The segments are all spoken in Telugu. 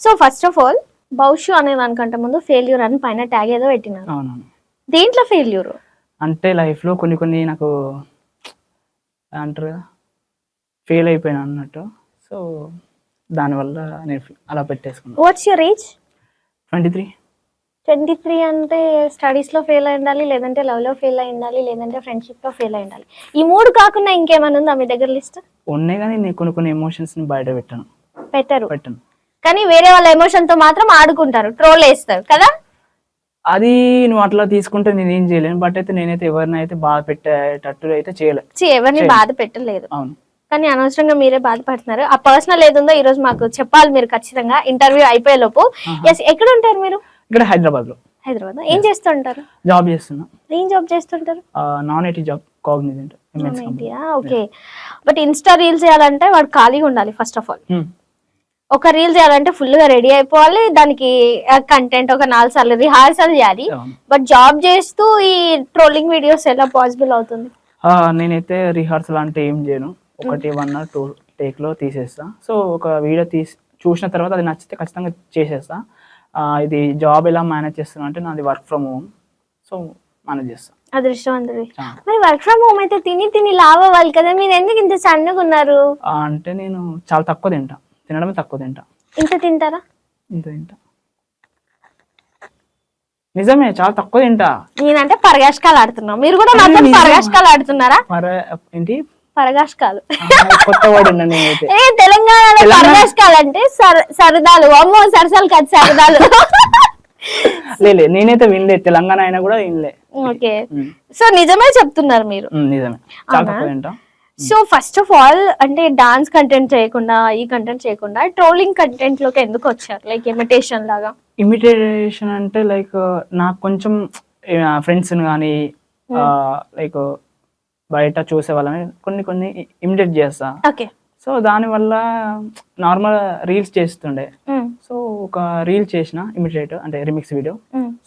సో ఫస్ట్ ఆఫ్ ఆల్ భవిష్యు అనే దానికంటే ముందు ఫెయిల్యూర్ అని పైన ట్యాగ్ ఏదో పెట్టినారు. అవునవును. దేంట్లో ఫెయిల్యూర్ అంటే లైఫ్లో కొన్ని కొన్ని నాకు అంటారు ఫెయిల్ అయిపోయాను అన్నట్టు. సో దానివల్ల నేను అలా పెట్టేసుకున్నాను what's your age twenty three twenty three అంటే స్టడీస్లో ఫెయిల్ అయి ఉండాలి లేదంటే లవ్లో ఫెయిల్ అయి ఉండాలి లేదంటే ఫ్రెండ్షిప్లో ఫెయిల్ అయి ఉండాలి. ఈ మూడు కాకుండా ఇంకేమైనా ఉందా మీ దగ్గర లిస్ట్ ఉన్నాయి కానీ నేను కొన్ని కొన్ని ఎమోషన్స్ని బయట పెట్టాను. పెట్టరు. పెట్టాను. కానీ వేరే వాళ్ళ ఎమోషన్తో మాత్రం ఆడుకుంటారు ట్రోల్ వేస్తారు కదా? అది నువ్వు అట్లా తీసుకుంటే నేను ఏం చేయలేను బట్ అయితే నేనైతే ఎవరిని అయితే బాధ పెట్టేటట్టు అయితే చేయలే ఛీ, ఎవరిని. బాధ పెట్టలేదు. అవును. కానీ అనవసరంగా మీరే బాధపడుతున్నారు. ఆ పర్సనల్ ఏదుందో ఈ రోజు మాకు చెప్పాలి మీరు ఖచ్చితంగా. ఇంటర్వ్యూ అయిపోయే లోపు. ఎస్ ఎక్కడ ఉంటారు మీరు? ఇక్కడ హైదరాబాద్లో. హైదరాబాద్ ఏం చేస్తుంటారు? జాబ్ చేస్తున్నా. ఏం జాబ్ చేస్తుంటారు? Non IT job Cognizant okay but insta reels చేయాలంటే వాడు ఖాళీగా ఉండాలి ఫస్ట్ ఆఫ్ ఆల్ ఒక రీల్ చేయాలంటే ఫుల్గా రెడీ అయిపోవాలి. దానికి కంటెంట్ ఒక నాలుగు సార్లు రిహార్సల్ చేయాలి. బట్ జాబ్ చేస్తూ ఈ ట్రోలింగ్ వీడియోస్ ఎలా పాసిబుల్ అవుతుంది? నేనైతే రిహార్సల్ అంటే ఏం చేయను. ఒకటి వన్ ఆర్ టూ టేక్లో తీసేస్తా. సో ఒక వీడియో తీసి చూసిన తర్వాత అది నచ్చితే ఖచ్చితంగా చేసేస్తా. ఇది జాబ్ ఎలా మేనేజ్ చేస్తున్నా అంటే నాది work from home so manage చేస్తా. అదృష్టవంతుడి. మరి వర్క్ ఫ్రమ్ హోమ్ అయితే తిని తిని లావ్ అవ్వాలి కదా. మీరు ఎందుకు ఇంత సన్నగా ఉన్నారు? అంటే నేను చాలా తక్కువ తింటా. తినడమే తక్కువ తింటా. ఇంత తింటారా? ఇంత తింటా. నిజమే చాలా తక్కువ తింటా. నేనంటే పరగాష్కాలు ఆడుతున్నాం. మీరు కూడా నాతో? పరగాష్కాలు ఆడుతున్నారా? ఏంటి? పరగాష్కాలు. కొత్త నేనైతే. ఏ తెలంగాణలో తెలంగాణ- పరగాష్కాలు అంటే సర- సరదాలు. అమ్మో సరసాలు కాదు సరదాలు. లేదు నేనైతే వినలే. తెలంగాణ అయినా కూడా వినలే. ఓకే. సో నిజమే చెప్తున్నారు మీరు. నిజమే. చాలా? తక్కువ తింటా. సో ఫస్ట్ ఆఫ్ ఆల్ అంటే డాన్స్ కంటెంట్ చేయకుండా ఈ కంటెంట్ చేయకుండా ట్రోలింగ్ కంటెంట్లోకి ఎందుకు వచ్చారు? లైక్ ఇమిటేషన్ లాగా? ఇమిటేషన్ అంటే లైక్ నాకు కొంచెం ఫ్రెండ్స్ కానీ లైక్ బయట చూసే వాళ్ళని కొన్ని కొన్ని ఇమిటేట్ చేస్తా. ఓకే సో దానివల్ల నార్మల్ రీల్స్ చేస్తుండే. సో ఒక రీల్ చేసిన ఇమిటేట్ అంటే రిమిక్స్ వీడియో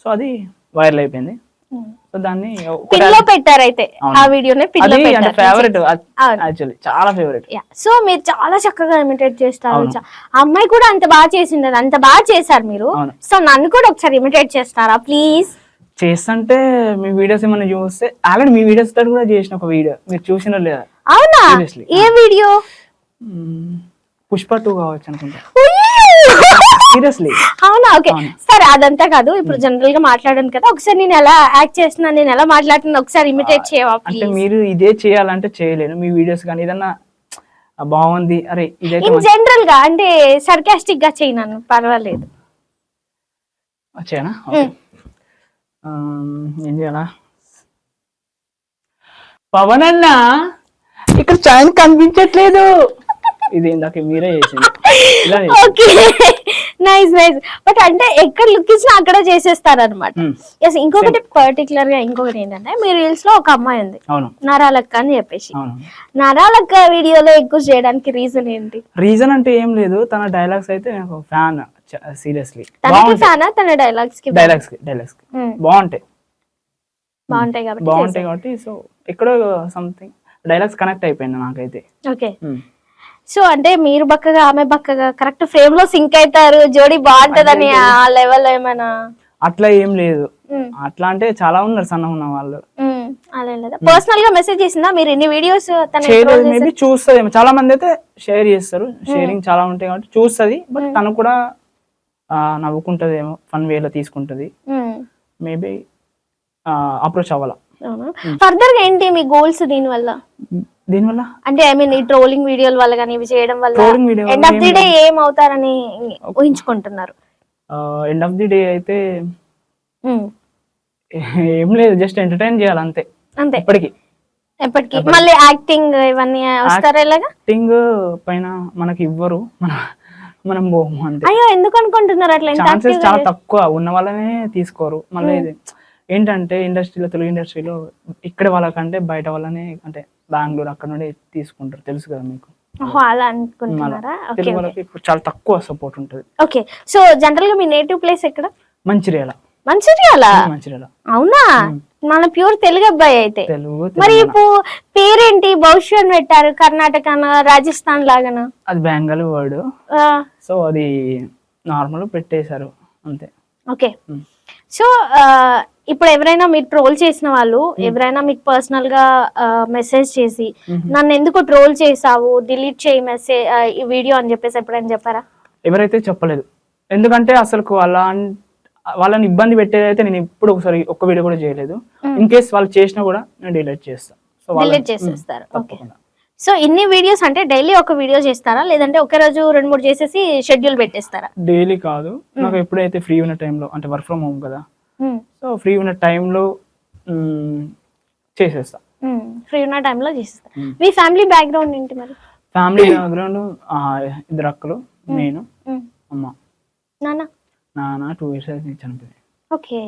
సో అది వైరల్ అయిపోయింది. సో దాన్ని పిల్లో పెట్టారు అయితే. ఆ వీడియోనే పిల్లో పెట్టారు. ఫేవరెట్. యాక్చువల్లీ చాలా ఫేవరెట్ సో మీరు చాలా చక్కగా ఇమిటేట్ చేస్తారు. అమ్మాయి కూడా అంత బాగా చేసింది అంత బాగా చేశారు మీరు. సో నన్ను కూడా ఒకసారి ఇమిటేట్ చేస్తారా ప్లీజ్ చేస్తుంటే మీ వీడియోస్ ఏమైనా చూస్తే ఆల్రెడీ మీ వీడియోస్ తోటి కూడా చేసిన ఒక వీడియో. మీరు చూసినా లేదా? అవునా. ఏ వీడియో? పుష్ప టూ కావచ్చు అనుకుంటా. సీరియస్లీ. అవునా? ఓకే. సరే అదంతా కాదు. ఇప్పుడు జనరల్గా మాట్లాడాను కదా. ఒకసారి నేను ఎలా యాక్ట్ చేస్తున్నా నేను ఎలా మాట్లాడుతున్నా ఒకసారి ఇమిటేట్ చేయవా అంటే మీరు ఇదే చేయాలంటే చేయలేను. మీ వీడియోస్ కానీ ఏదన్నా బాగుంది అరే ఇదైతే ఇన్ జనరల్గా అంటే సర్కాస్టిక్గా చేయను? పర్వాలేదు వచ్చానా ఏం చేయాలా? పవన్ అన్న ఇక్కడ చైన్ కనిపించట్లేదు. ఇది ఇందాక మీరే చేసింది. ఇలా చేసింది. ఓకే. నైస్ నైస్ బట్ అంటే ఎక్కడ లుక్ ఇచ్చినా అక్కడ చేసేస్తారు అనమాట. ఎస్ ఇంకొకటి పర్టికులర్గా ఇంకొకటి ఏంటంటే మీ రీల్స్లో ఒక అమ్మాయి ఉంది. నరాలక్క అని చెప్పేసి. నరాలక్క వీడియోలో ఎక్కువ చేయడానికి రీజన్ ఏంటి? రీజన్ అంటే ఏం లేదు. తన డైలాగ్స్ అయితే నాకు ఫ్యాన్ సీరియస్లీ ఫ్యానా తన డైలాగ్స్కి? డైలాగ్స్కి డైలాగ్స్కి. మ్మ్. బాగుంటాయి. బాగుంటాయి కాబట్టి బాగుంటాయి కాబట్టి సో ఎక్కడో సంథింగ్ డైలాగ్స్ కనెక్ట్ అయిపోయింది నాకైతే. ఓకే మ్మ్. సో అంటే మీరు బక్కగా ఆమె బక్కగా కరెక్ట్ ఫ్రేమ్లో సింక్ అవుతారు జోడీ బాగుంటదని ఆ లెవెల్ ఏమైనా? అట్లా ఏం లేదు. అట్లా అంటే చాలా ఉన్నారు సన్న ఉన్న వాళ్ళు. మ్మ్. అలా లేదా? పర్సనల్గా మెసేజ్ చేసిందా? మీరు ఇన్ని వీడియోస్ మేబీ చూస్తుంది. చాలా మంది అయితే షేర్ చేస్తారు. షేరింగ్ చాలా ఉంటాయి కాబట్టి చూస్తుంది. బట్ తను కూడా ఆ, నవ్వుకుంటదేమో ఫన్ వేలో తీసుకుంటది. మేబీ అప్రోచ్ అవ్వాల? ఫర్దర్గా ఏంటి మీ గోల్స్ దీని వల్ల దీనివల్ల? అంటే ఐ మీన్ ఈ ట్రోలింగ్ వీడియోల వల్ల కానీ ఇవి చేయడం వల్ల ఎండ్ ఆఫ్ వల్ల ది డే ఏం అవుతారని ఊహించుకుంటున్నారు. ఎండ్ ఆఫ్ ది డే అయితే. ఏం లేదు జస్ట్ ఎంటర్టైన్ చేయాలి అంతే. అంతే. ఇప్పటికి. ఎప్పటికి? మళ్ళీ యాక్టింగ్ ఇవన్నీ వస్తారా ఇలాగా? యాక్టింగ్ పైన మనకి ఇవ్వరు మన మనం పోము అంతే. అయ్యో ఎందుకు అనుకుంటున్నారు అట్లా? ఛాన్సెస్ చాలా తక్కువ ఉన్న వాళ్ళనే తీసుకోరు. మళ్ళీ ఏంటంటే ఇండస్ట్రీలో తెలుగు ఇండస్ట్రీలో ఇక్కడ వాళ్ళకంటే బయట వాళ్ళనే అంటే బెంగళూరు అక్కడ నుండి తీసుకుంటారు. తెలుసు కదా మీకు? అలా అనుకుంటున్నారా? ఓకే తెలుగు వాళ్ళకి ఇప్పుడు చాలా తక్కువ సపోర్ట్ ఉంటుంది. ఓకే సో జనరల్గా మీ నేటివ్ ప్లేస్ ఎక్కడ? మంచిర్యాల. మంచిర్యాల? మంచిర్యాల. అవునా? మన ప్యూర్ తెలుగు అబ్బాయి అయితే. మరి. ఇప్పుడు పేరేంటి? భవిష్యత్ పెట్టారు కర్ణాటక రాజస్థాన్ లాగానా? అది బెంగాలీ వర్డ్. సో అది నార్మల్ పెట్టేశారు అంతే. ఓకే. సో ఇప్పుడు ఎవరైనా మీరు ట్రోల్ చేసిన వాళ్ళు ఎవరైనా మీకు పర్సనల్గా మెసేజ్ చేసి నన్ను ఎందుకు ట్రోల్ చేసావు డిలీట్ చేయి మెసేజ్ ఈ వీడియో అని చెప్పేసి ఎప్పుడైనా చెప్పారా? ఎవరైతే చెప్పలేదు. ఎందుకంటే అసలు అలా వాళ్ళని ఇబ్బంది పెట్టేదైతే నేను ఇప్పుడు ఒకసారి ఒక్క వీడియో కూడా చేయలేదు. ఇన్ కేస్ వాళ్ళు చేసినా కూడా నేను డిలీట్ చేస్తాను సో డిలీట్ చేసేస్తారు. ఓకే. సో ఇన్ని వీడియోస్ అంటే డైలీ ఒక వీడియో చేస్తారా? లేదంటే ఒక రోజు రెండు మూడు చేసేసి షెడ్యూల్ పెట్టేస్తారా? డైలీ కాదు. నాకు ఎప్పుడైతే ఫ్రీ ఉన్న టైంలో అంటే వర్క్ ఫ్రమ్ హోమ్ కదా. సో ఫ్రీ ఉన్న టైంలో చేసేస్తా. ఫ్రీ ఉన్న టైంలో చేసేస్తారు Hmm. మీ ఫ్యామిలీ బ్యాక్గ్రౌండ్ ఏంటి మరి? ఫ్యామిలీ బ్యాక్గ్రౌండ్ ఇద్దరు అక్కలు నేను. అమ్మ. నాన్న? నాన్న టూ ఇయర్స్ అయితే చనిపోయింది ఓకే.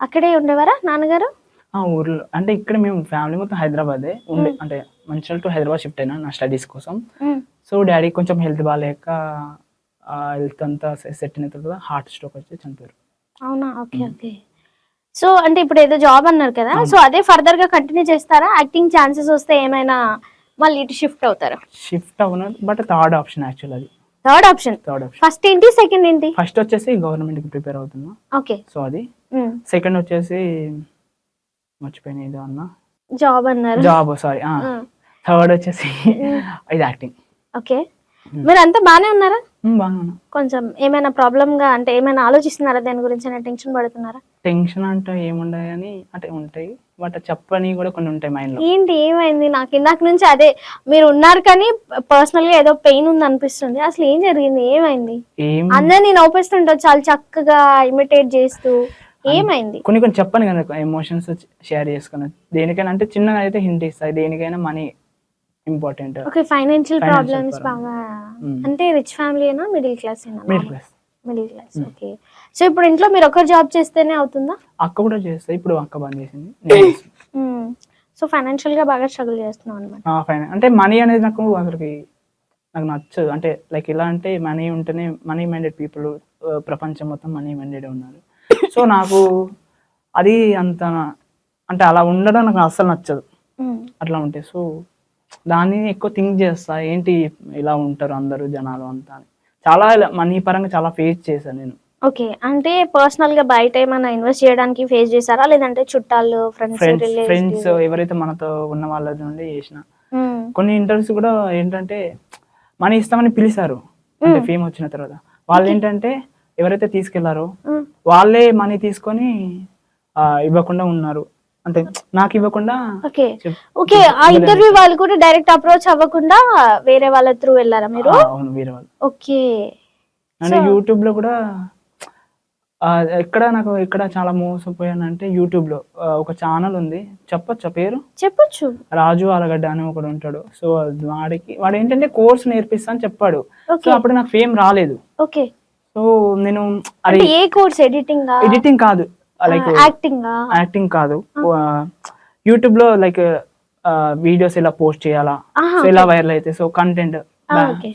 అక్కడే ఉండేవారా నాన్నగారు? ఆ ఊర్లో అంటే ఇక్కడ మేము ఫ్యామిలీ మొత్తం హైదరాబాదే ఉండే అంటే మంచిగా టు హైదరాబాద్ షిఫ్ట్ అయినా నా స్టడీస్ కోసం. సో డాడీ కొంచెం హెల్త్ బాగాలేక హెల్త్ అంతా సెట్ అయిన తర్వాత హార్ట్ స్ట్రోక్ వచ్చి చనిపోయారు. అవునా? Okay okay. సో అంటే ఇప్పుడు ఏదో జాబ్ అన్నారు కదా సో అదే ఫర్దర్గా కంటిన్యూ చేస్తారా? యాక్టింగ్ ఛాన్సెస్ వస్తే ఏమైనా మళ్ళీ ఇటు షిఫ్ట్ అవుతారా? షిఫ్ట్ అవును? బట్ థర్డ్ ఆప్షన్ యాక్చువల్ అది. Third option third option first ఏంటి? సెకండ్ ఏంటి? ఫస్ట్ వచ్చేసి గవర్నమెంట్కి ప్రిపేర్ అవుతున్నా. ఓకే. సో అది. సెకండ్ వచ్చేసి మర్చిపోయిన ఏదో అన్న. జాబ్ అన్నారు. జాబ్ సారీ థర్డ్ వచ్చేసి ఇది యాక్టింగ్ ఓకే. మీరు అంతా బానే ఉన్నారా? కొంచెం ఏమైనా ప్రాబ్లమ్గా అంటే ఏమైనా ఆలోచిస్తున్నారా? దాని గురించి అయినా టెన్షన్ పడుతున్నారా? టెన్షన్ అంటే ఏముండదు అంటే ఉంటాయి. బట్ చెప్పని కూడా కొన్ని ఉంటాయి మైండ్లో ఏంటి? ఏమైంది? నాకు ఇందాక నుంచి అదే మీరు ఉన్నారు కానీ పర్సనల్గా ఏదో పెయిన్ ఉంది అనిపిస్తుంది. అసలు ఏం జరిగింది? ఏమైంది? అందరినీ నవ్వుపిస్తుంటారు చాలా చక్కగా ఇమిటేట్ చేస్తూ. ఏమైంది? కొన్ని కొన్ని చెప్పను కదా ఎమోషన్స్ షేర్ చేసుకుని. దేనికైనా అంటే చిన్నగా అయితే హింట్ ఇస్తాయి. దేనికైనా money important okay financial problems. బాగా. అంటే రిచ్ ఫ్యామిలీ అయినా middle class middle class middle class okay so ఇప్పుడు ఇంట్లో మీరు ఒకరు జాబ్ చేస్తేనే అవుతుందా? అక్క కూడా చేస్తాయి ఇప్పుడు అక్క బంద్ చేసింది. సో ఫైనాన్షియల్గా బాగా స్ట్రగుల్ చేస్తున్నాం అనమాట అంటే మనీ అనేది నాకు అసలుకి నాకు నచ్చదు. అంటే లైక్ ఎలా అంటే మనీ ఉంటేనే మనీ మైండెడ్ పీపుల్ ప్రపంచం మొత్తం మనీ మైండెడ్ ఉన్నారు. సో నాకు అది అంత అంటే అలా ఉండడం నాకు అస్సలు నచ్చదు. అట్లా ఉంటాయి సో దాన్ని ఎక్కువ థింక్ చేస్తా ఏంటి ఇలా ఉంటారు అందరూ జనాలు అంతా అని. చాలా మనీ పరంగా చాలా ఫేస్ చేశాను నేను. ఓకే అంటే పర్సనల్గా బయట ఏమైనా ఇన్వెస్ట్ చేయడానికి ఫేస్ చేశారా? లేదంటే చుట్టాలు ఫ్రెండ్స్ ఫ్రెండ్స్ ఎవరైతే మనతో ఉన్న వాళ్ళ నుండి చేసిన. కొన్ని ఇంటర్వ్యూస్ కూడా ఏంటంటే మనీ ఇస్తామని పిలిచారు. అంటే ఫేమ్ వచ్చిన తర్వాత. వాళ్ళు ఏంటంటే ఎవరైతే తీసుకెళ్ళారో వాళ్ళే మనీ తీసుకొని ఇవ్వకుండా ఉన్నారు. అంటే నాకు ఇవ్వకుండా ఓకే. ఓకే ఆ ఇంటర్వ్యూ వాళ్ళు కూడా డైరెక్ట్ అప్రోచ్ అవ్వకుండా వేరే వాళ్ళ త్రూ వెళ్ళారా మీరు? అవును వేరే వాళ్ళు. ఓకే. అంటే యూట్యూబ్లో కూడా ఎక్కడ నాకు ఎక్కడ చాలా మోసపోయాను అంటే యూట్యూబ్లో ఒక ఛానల్ ఉంది. చెప్పొచ్చా పేరు? చెప్పొచ్చు. రాజు ఆలగడ్డ అని ఒకడు ఉంటాడు. సో వాడికి వాడు ఏంటంటే కోర్స్ నేర్పిస్తా అని చెప్పాడు. సో అప్పుడు నాకు ఫేమ్ రాలేదు. ఓకే. సో నేను ఏ కోర్స్? ఎడిటింగ్? ఎడిటింగ్ కాదు. లైక్ యాక్టింగ్ యాక్టింగ్ కాదు. యూట్యూబ్లో లైక్ వీడియోస్ ఇలా పోస్ట్ చేయాలా? సో ఇలా వైరల్ అయితే సో కంటెంట్.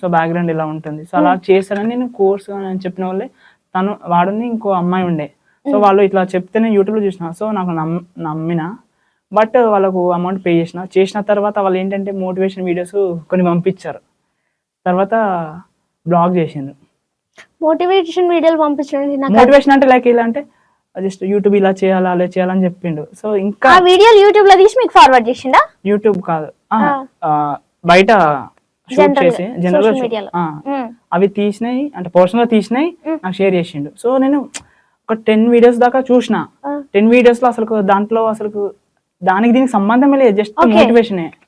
సో బ్యాక్గ్రౌండ్ ఇలా ఉంటుంది. సో అలా చేస్తానని నేను కోర్స్ అని చెప్పిన వాళ్ళే తను వాడుని ఇంకో అమ్మాయి ఉండే. సో వాళ్ళు ఇట్లా చెప్తేనే యూట్యూబ్లో చూసిన. సో నాకు నమ్- నమ్మిన. బట్ వాళ్ళకు అమౌంట్ పే చేసిన. చేసిన తర్వాత వాళ్ళు ఏంటంటే మోటివేషన్ వీడియోస్ కొన్ని పంపించారు. తర్వాత బ్లాగ్ చేసిండ్రు. మోటివేషన్ వీడియోలు పంపించండి మోటివేషన్ అంటే లైక్ ఇలా అంటే జస్ట్ యూట్యూబ్ ఇలా చేయాలా అలా చేయాలని చెప్పిండు సో ఇంకా ఆ వీడియోలు యూట్యూబ్లో తీసి మీకు ఫార్వర్డ్ చేసిండా యూట్యూబ్ కాదు ఆ, ఆ. ఆ, బయట షూట్ General గా, చేసి జనరల్ social media లో. ఉమ్, అవి తీసినాయి అంటే పర్సనల్గా తీసినాయి. నాకు షేర్ చేసిండు సో నేను ఒక టెన్ వీడియోస్ దాకా చూసిన ఆ. టెన్ వీడియోస్లో అసలు దాంట్లో అసలు దానికి దీనికి సంబంధమే లేదు జస్ట్ Okay. మోటివేషనే